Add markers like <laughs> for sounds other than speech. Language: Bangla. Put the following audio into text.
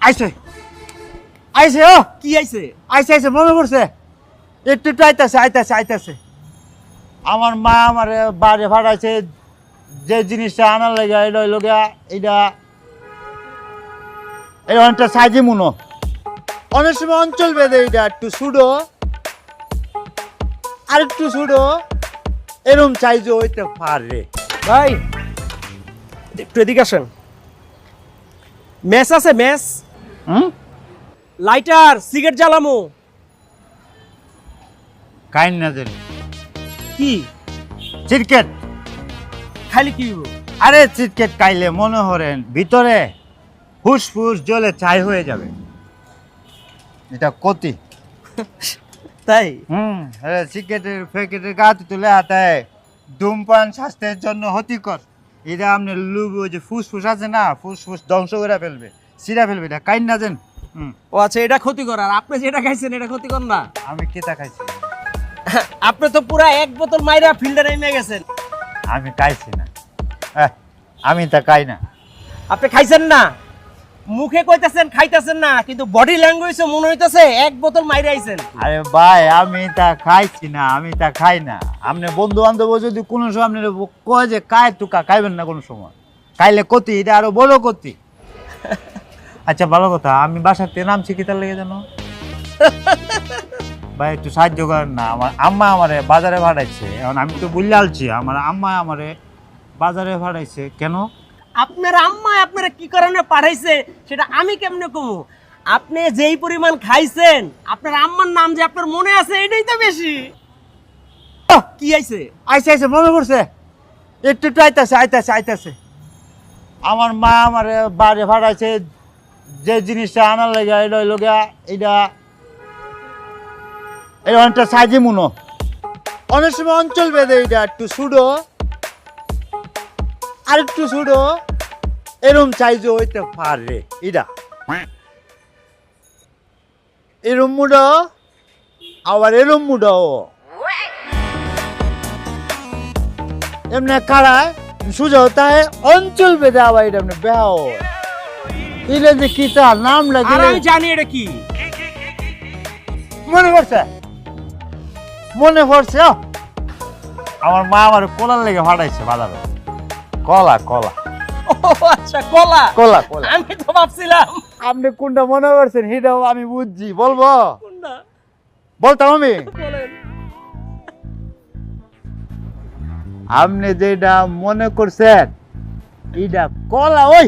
আইছে। আইছে ও। কি আইছে? আইছে আইছে মনে করছে একটু একটু আইতাছে আইতাছে আইতাছে। আমার মা আমার বাড়ি ভাড়াইছে যে জিনিসটা আনার লাগে এটা হইল এটা এই অনেকটা সাইজে মনো অনেক সময় অঞ্চল বেঁধে এটা একটু সুডো আর একটু সুডো এরম সাইজে হইতে পারে। ভাই একটু এদিকে আসেন। ম্যাচ আছে ম্যাচ হুম? লাইটার সিগারেট জ্বালামো। কাইন না দিন কি? ক্রিকেট খালি কি হইবো? আরে চিটকেট খাইলে মনে হরেন ভিতরে ফুসফুস জলে ছাই হয়ে যাবে। এটা কতি। <laughs> তাই? হুম আরে সিগারেটের প্যাকেটের গাতে তুলে হাতায় ধূমপান স্বাস্থ্যের জন্য ক্ষতিকর। এটা আপনি লুব ওই যে ফুসফুস আছে না ফুসফুস ধ্বংস করে ফেলবে সিরা ফেলবে এটা কাইন না দেন ও আচ্ছা এটা ক্ষতিকর আর আপনি যেটা খাইছেন এটা ক্ষতি কর না? আমি কেতা খাইছি? <laughs> আপনি তো পুরো এক বোতল মাইরা ফিল্টারে এনে গেছেন। আমি খাইছি না। আমি তা খাই না। আপনি খাইছেন না? মুখে কইতাছেন খাইতাছেন না কিন্তু বডি ল্যাঙ্গুয়েজে মনে হইতাছে এক বোতল মাইরে আইছেন। আরে ভাই আমি তা খাইছি না আমি তা খাই না। আপনি বন্ধু বান্ধব যদি কোনো সময় আপনি কয় যে কায় টুকা খাইবেন না কোনো সময়। খাইলে কতি এটা আরও বড় কতি <laughs> আচ্ছা ভালো কথা আমি থেকে নামছি কি তার লেগে জানো <laughs> ভাই একটু সাহায্য করেন না আমার আম্মা আমারে বাজারে ভাড়াইছে। এখন আমি তো বুঝলে আলছি আমার আম্মা আমারে বাজারে ভাড়াইছে। কেন? আপনার আম্মা আপনারা কি কারণে পাঠাইছে, সেটা আমি কেমনে কমু? আপনি যেই পরিমাণ খাইছেন, আপনার আম্মার নাম যে আপনার মনে আছে, এটাই তো বেশি। কি আইছে? আইসে আইসে মনে পড়ছে? একটু একটু আইতাছে আইতাছে আইতাছে। আমার মা আমার বাড়ি ভাড়াইছে যে জিনিসটা আনার লাগে, এটা হইল এটা এই অনেকটা সাইজে মুনো অনেক সময় অঞ্চল বেঁধে এটা একটু সুডো। আর একটু সুডো এরম সাইজে হইতে পারে। এটা এরম মুডো আবার এরম মুডো। এমনি কারায় সুজা है অঞ্চল বেঁধে আবার এটা এমনি বেহাও। ইলে যে কি তার নাম লাগে আমি জানি এটা কি। মনে পড়ছে? মনে ও। আমার মা আমার কলার লেগে ফাটাইছে বাজারে। কলা কলা। আচ্ছা কলা। কলা কলা। আমি তো ভাবছিলাম। আপনি কোনটা মনে করছেন সেটাও আমি বুঝছি। বলব? কোনটা? বলতাম আমি? আপনি যেটা মনে করছেন এটা কলা ওই।